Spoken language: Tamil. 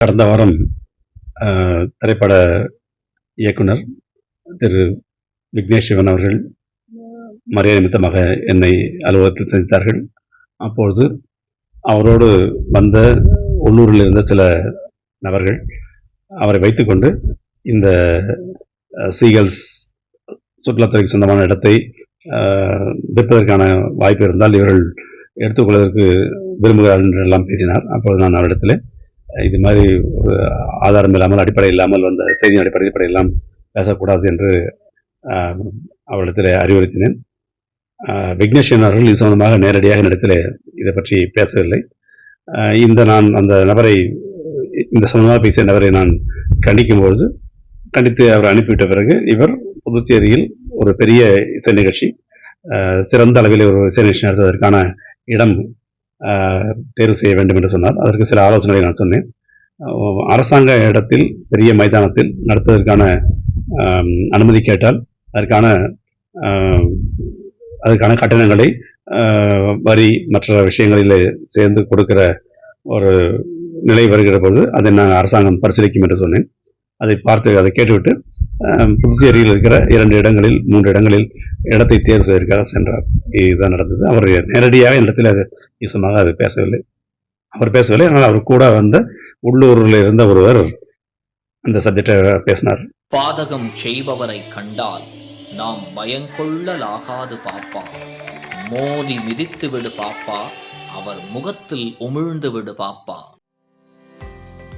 கடந்த வாரம் திரைப்பட இயக்குனர் திரு விக்னேஷ் சிவன் அவர்கள் மரியாதை நிமித்தமாக என்னை அலுவலகத்தில் சந்தித்தார்கள். அப்பொழுது அவரோடு வந்த உள்ளூரில் இருந்த சில நபர்கள் அவரை வைத்துக்கொண்டு இந்த சீகல்ஸ் சுற்றுலாத்துறைக்கு சொந்தமான இடத்தை விற்பதற்கான வாய்ப்பு இருந்தால் இவர்கள் எடுத்துக்கொள்வதற்கு விரும்புகிறார்கள் என்றெல்லாம் பேசினார். அப்பொழுது நான் அவரிடத்தில் இது மாதிரி ஒரு ஆதாரம் இல்லாமல் அடிப்படை இல்லாமல் வந்த செய்தியின் அடிப்படை அடிப்படை எல்லாம் பேசக்கூடாது என்று அவரிடத்தில் அறிவுறுத்தினேன். விக்னேஷன் அவர்கள் இது சம்பந்தமாக நேரடியாக என்னிடத்தில் இதை பற்றி பேசவில்லை. இந்த நான் அந்த நபரை இந்த சம்பந்தமாக பேசிய நபரை நான் கண்டிக்கும்பொழுது கண்டித்து அவர் அனுப்பிவிட்ட பிறகு இவர் புதுச்சேரியில் ஒரு பெரிய இசை நிகழ்ச்சி சிறந்த அளவில் ஒரு இசை நிகழ்ச்சி நடத்துவதற்கான இடம் தேர்வு செய்ய வேண்டும் என்று சொன்னார். அதற்கு சில ஆலோசனைகளை நான் சொன்னேன். அரசாங்க இடத்தில் பெரிய மைதானத்தில் நடத்துவதற்கான அனுமதி கேட்டால் அதற்கான அதற்கான அதுக்கான கட்டணங்களை வரி மற்ற விஷயங்களில் சேர்ந்து கொடுக்கிற ஒரு நிலை வருகிற பொழுது அதை நான் அரசாங்கம் பரிசீலிக்கும் என்று சொன்னேன். அதை பார்த்து அதை கேட்டுவிட்டு புதுச்சேரியில் இருக்கிற இரண்டு இடங்களில் மூன்று இடங்களில் இடத்தை தேர்வு செய்வதற்காக சென்றார். இதுதான் நடந்தது. அவர் நேரடியாக இடத்தில் அது அது பேசவில்லை. அவர் பேசவில்லை. ஆனால் அவர் கூட வந்த உள்ளூரில் இருந்த ஒருவர் அந்த சப்ஜெக்டை பேசினார். பாதகம் செய்பவரை கண்டால் நாம் பயங்கொள்ளலாகாது பாப்பா. மோதி மிதித்து விடு பாப்பா. அவர் முகத்தில் உமிழ்ந்து விடு பாப்பா.